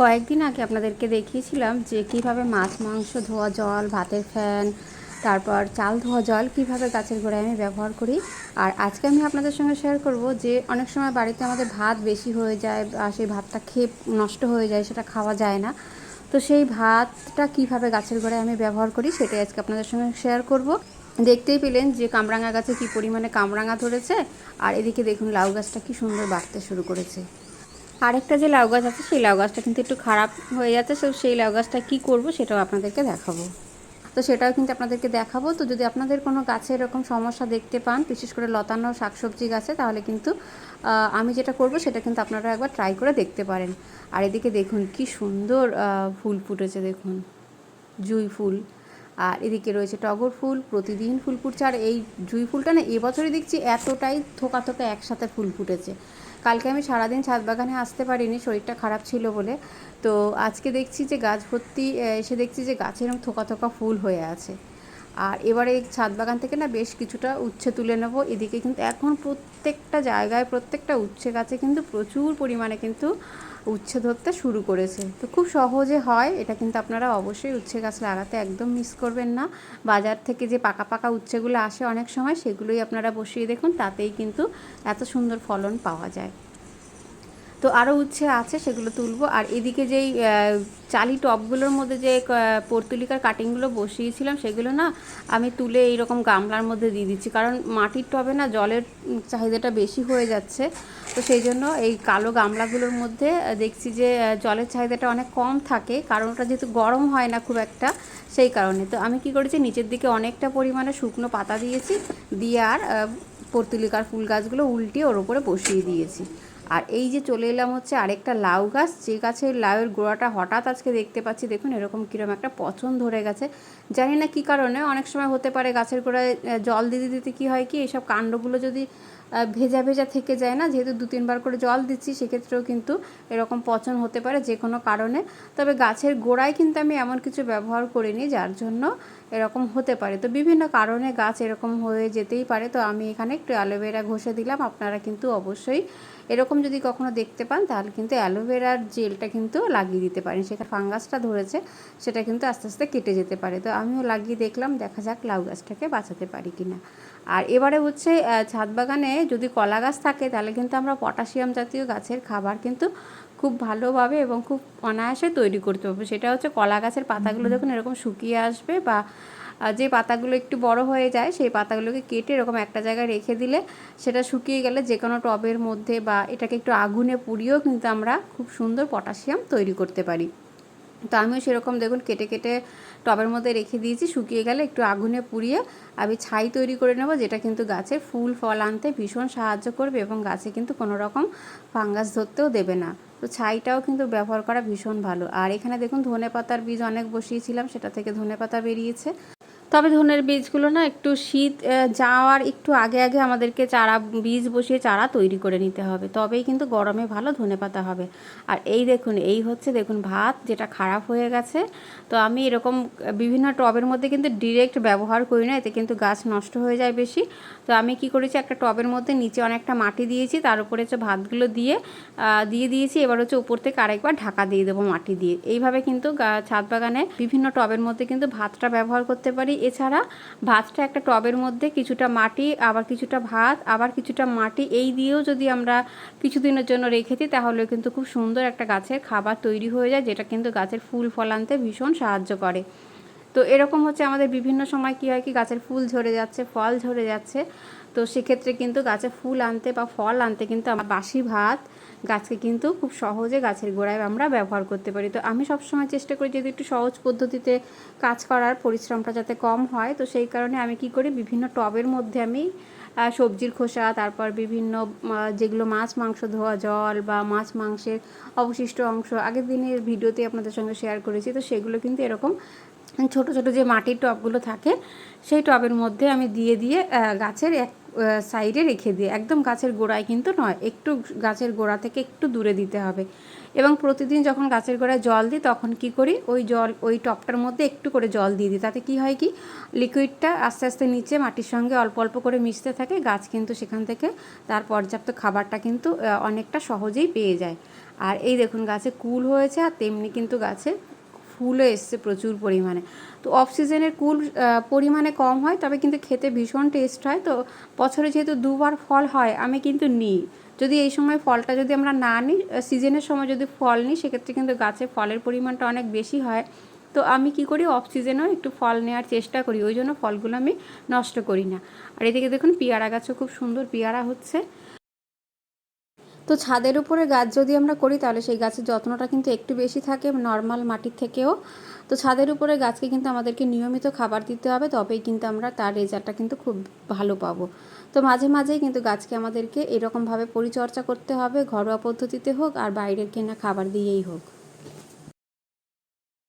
কয়েকদিন আগে আপনাদেরকে দেখিয়েছিলাম যে কীভাবে মাছ, মাংস, ধোয়া জল, ভাতের ফ্যান, তারপর চাল ধোয়া জল কীভাবে গাছের গোড়ায় আমি ব্যবহার করি। আর আজকে আমি আপনাদের সঙ্গে শেয়ার করব যে অনেক সময় বাড়িতে আমাদের ভাত বেশি হয়ে যায় আর সেই ভাতটা খেয়ে নষ্ট হয়ে যায় সেটা খাওয়া যায় না। তো সেই ভাতটা কীভাবে গাছের গোড়ায় আমি ব্যবহার করি সেটাই আজকে আপনাদের সঙ্গে শেয়ার করব। দেখতেই পেলেন যে কামরাঙা গাছে কি পরিমাণে কামরাঙা ধরেছে। আর এদিকে দেখুন লাউ গাছটা কি সুন্দর বাড়তে শুরু করেছে। আরেকটা যে লাউ গাছ আছে, সেই লাউ গাছটা কিন্তু একটু খারাপ হয়ে যাচ্ছে, তো সেই লাউ গাছটা কী করব সেটাও আপনাদেরকে দেখাবো। তো সেটাও কিন্তু আপনাদেরকে দেখাবো। তো যদি আপনাদের কোনো গাছে এরকম সমস্যা দেখতে পান, বিশেষ করে লতানো শাকসবজি গাছে, তাহলে কিন্তু আমি যেটা করব সেটা কিন্তু আপনারা একবার ট্রাই করে দেখতে পারেন। আর এদিকে দেখুন, কি সুন্দর ফুল ফুটেছে দেখুন। জুঁই ফুল। আর এদিকে রয়েছে টগর ফুল, প্রতিদিন ফুল ফুটছে, আর এই জুঁই ফুলটা না এবছরে দেখছি এতটাই থোকা থোকা একসাথে ফুল ফুটেছে। কালকে আমি সারাদিন ছাদ বাগানে আসতে পারিনি, শরীরটা খারাপ ছিল বলে। তো আজকে দেখছি যে গাছ ভর্তি এসে দেখছি যে গাছে এরকম থোকা থোকা ফুল হয়ে আছে। আর এবারে ছাদ বাগান থেকে না বেশ কিছুটা উচ্ছে তুলে নেব। এদিকে কিন্তু এখন প্রত্যেকটা জায়গায়, প্রত্যেকটা উচ্ছে গাছে কিন্তু প্রচুর পরিমাণে কিন্তু উচ্ছে ধরতে শুরু করেছে। তো খুব সহজে হয়, এটা কিন্তু আপনারা অবশ্যই উচ্ছে গাছ লাগাতে একদম মিস করবেন না। বাজার থেকে যে পাকা পাকা উচ্ছেগুলো আসে অনেক সময়, সেগুলোই আপনারা বসিয়ে দেখুন, তাতেই কিন্তু এত সুন্দর ফলন পাওয়া যায়। তো আরও উচ্ছে আছে, সেগুলো তুলবো। আর এদিকে যেই চালি টবগুলোর মধ্যে যে পর্তুলিকার কাটিংগুলো বসিয়েছিলাম, সেগুলো না আমি তুলে এইরকম গামলার মধ্যে দিয়ে দিচ্ছি। কারণ মাটির টবে না জলের চাহিদাটা বেশি হয়ে যাচ্ছে। তো সেই জন্য এই কালো গামলাগুলোর মধ্যে দেখছি যে জলের চাহিদাটা অনেক কম থাকে। কারণ ওটা যেহেতু গরম হয় না খুব একটা, সেই কারণে। তো আমি কি করেছি, নিচের দিকে অনেকটা পরিমাণে শুকনো পাতা দিয়েছি। দিয়ে আর পর্তুলিকার ফুল গাছগুলো উল্টিয়ে ওর উপরে বসিয়ে দিয়েছি। আর এই যে চলে এলাম হচ্ছে আরেকটা লাউ গাছ, যে গাছের লাউয়ের গোড়াটা হঠাৎ আজকে দেখতে পাচ্ছি, দেখুন এরকম কীরকম একটা পচন ধরে গেছে। জানি না কি কারণে, অনেক সময় হতে পারে গাছের গোড়ায় জল দিতে দিতে কী হয় কি এইসব কাণ্ডগুলো যদি ভেজা ভেজা থেকে যায় না, যেহেতু দু তিনবার করে জল দিচ্ছি, সেক্ষেত্রেও কিন্তু এরকম পচন হতে পারে যে কোনো কারণে। তবে গাছের গোড়ায় কিন্তু আমি এমন কিছু ব্যবহার করিনি, যার জন্য এরকম হতে পারে। তো বিভিন্ন কারণে গাছ এরকম হয়ে যেতেই পারে। তো আমি এখানে একটু অ্যালোভেরা ঘষে দিলাম, আপনারা কিন্তু অবশ্যই এরকম যদি কখনো দেখতে পান তাহলে কিন্তু অ্যালোভেরার জেলটা কিন্তু লাগিয়ে দিতে পারেন। সেখানে ফাঙ্গাসটা ধরেছে সেটা কিন্তু আস্তে আস্তে কেটে যেতে পারে। তো আমিও লাগিয়ে দেখলাম দেখা যাক লাউ গাছটাকে বাঁচাতে পারি কিনা। আর এবারে হচ্ছে ছাদ বাগানে যদি কলা গাছ থাকে তাহলে কিন্তু আমরা পটাশিয়াম জাতীয় গাছের খাবার কিন্তু খুব ভালোভাবে এবং খুব অনায়াসে তৈরি করতে পারব। সেটা হচ্ছে কলা গাছের পাতাগুলো দেখুন এরকম শুকিয়ে আসবে বা যে পাতাগুলো একটু বড় হয়ে যায়, সেই পাতাগুলোকে কেটে এরকম একটা জায়গায় রেখে দিলে সেটা শুকিয়ে গেলে যে কোনো টবের মধ্যে বা এটাকে একটু আগুনে পুড়িয়েও কিন্তু আমরা খুব সুন্দর পটাশিয়াম তৈরি করতে পারি। তো আমিও সেরকম দেখুন কেটে কেটে টবের মধ্যে রেখে দিয়েছি, শুকিয়ে গেলে একটু আগুনে পুড়িয়ে আমি ছাই তৈরি করে নেব, যেটা কিন্তু গাছে ফুল, ফল আনতে ভীষণ সাহায্য করবে এবং গাছে কিন্তু কোনো রকম ফাঙ্গাস ধরতেও দেবে না। তো ছাইটাও কিন্তু ব্যবহার করা ভীষণ ভালো। আর এখানে দেখুন ধনে পাতার বীজ অনেক বসিয়েছিলাম, সেটা থেকে ধনে পাতা বেরিয়েছে। তবে ধনের বীজগুলো না একটু শীত যাওয়ার একটু আগে আগে আমাদেরকে চারা, বীজ বসিয়ে চারা তৈরি করে নিতে হবে। তবেই কিন্তু গরমে ভালো ধনে পাতা হবে। আর এই দেখুন, এই হচ্ছে দেখুন ভাত, যেটা খারাপ হয়ে গেছে। তো আমি এরকম বিভিন্ন টবের মধ্যে কিন্তু ডিরেক্ট ব্যবহার করি না, এতে কিন্তু গাছ নষ্ট হয়ে যায় বেশি। তো আমি কি করেছি, একটা টবের মধ্যে নিচে অনেকটা মাটি দিয়েছি, তার উপরে হচ্ছে ভাতগুলো দিয়ে দিয়ে দিয়েছি। এবার হচ্ছে উপর থেকে আরেকবার ঢাকা দিয়ে দেবো মাটি দিয়ে। এইভাবে কিন্তু ছাদ বাগানে বিভিন্ন টবের মধ্যে কিন্তু ভাতটা ব্যবহার করতে পারি। এছাড়া ভাতটা একটা টবের মধ্যে কিছুটা মাটি, আবার কিছুটা ভাত, আবার কিছুটা মাটি, এই দিয়েও যদি আমরা কিছুদিনের জন্য রেখে দিই, তাহলে কিন্তু খুব সুন্দর একটা গাছের খাবার তৈরি হয়ে যায়, যেটা কিন্তু গাছের ফুল ফল আনতে ভীষণ সাহায্য করে। তো এরকম হচ্ছে আমাদের বিভিন্ন সময় কী হয় কি, গাছের ফুল ঝরে যাচ্ছে, ফল ঝরে যাচ্ছে। তো সেক্ষেত্রে কিন্তু গাছে ফুল আনতে বা ফল আনতে কিন্তু আমার বাসি ভাত গাছকে কিন্তু খুব সহজে গাছের গোড়ায় আমরা ব্যবহার করতে পারি। তো আমি সবসময় চেষ্টা করি যদি একটু সহজ পদ্ধতিতে কাজ করার, পরিশ্রমটা যাতে কম হয়, তো সেই কারণে আমি কি করি বিভিন্ন টবের মধ্যে আমি সবজির খোসা, তারপর বিভিন্ন যেগুলো মাছ, মাংস, ধোয়া, জল বা মাছ, মাংসের অবশিষ্ট অংশ আগের দিনের ভিডিওতে আপনাদের সঙ্গে শেয়ার করেছি, তো সেগুলো কিন্তু এরকম ছোট ছোট যে মাটির টবগুলো থাকে, সেই টবের মধ্যে আমি দিয়ে দিয়ে গাছের এক সাইডে রেখে দিই। একদম গাছের গোড়ায় কিন্তু নয়, একটু গাছের গোড়া থেকে একটু দূরে দিতে হবে। এবং প্রতিদিন যখন গাছের গোড়ায় জল দিই, তখন কি করি, ওই জল, ওই টবটার মধ্যে একটু করে জল দিয়ে দিই। তাতে কি হয় কি, লিকুইডটা আস্তে আস্তে নিচে মাটির সঙ্গে অল্প অল্প করে মিশতে থাকে, গাছ কিন্তু সেখান থেকে তার পর্যাপ্ত খাবারটা কিন্তু অনেকটা সহজেই পেয়ে যায়। আর এই দেখুন, গাছে কুল হয়েছে, আর তেমনি কিন্তু গাছে ফুলও এসছে প্রচুর পরিমাণে। তো অফ সিজনের কুল পরিমাণে কম হয়, তবে কিন্তু খেতে ভীষণ টেস্ট হয়। তো বছরে যেহেতু দুবার ফল হয়, আমি কিন্তু নিই। যদি এই সময় ফলটা যদি আমরা না নিই সিজনের সময় যদি ফল নিই, সেক্ষেত্রে কিন্তু গাছে ফলের পরিমাণটা অনেক বেশি হয়। তো আমি কি করি অফ সিজনেও একটু ফল নেওয়ার চেষ্টা করি, ওই জন্য ফলগুলো আমি নষ্ট করি না। আর এদিকে দেখুন, পেয়ারা গাছও খুব সুন্দর পেয়ারা হচ্ছে। তো ছাদের উপরে গাছ যদি আমরা করি, তাহলে সেই গাছের যত্নটা কিন্তু একটু বেশি থাকে নর্মাল মাটির থেকেও। তো ছাদের উপরে গাছকে কিন্তু আমাদেরকে নিয়মিত খাবার দিতে হবে, তবেই কিন্তু আমরা তার রেজাল্টটা কিন্তু খুব ভালো পাবো। তো মাঝে মাঝেই কিন্তু গাছকে আমাদেরকে এরকমভাবে পরিচর্যা করতে হবে, ঘরোয়া পদ্ধতিতে হোক আর বাইরের কেনা খাবার দিয়েই হোক।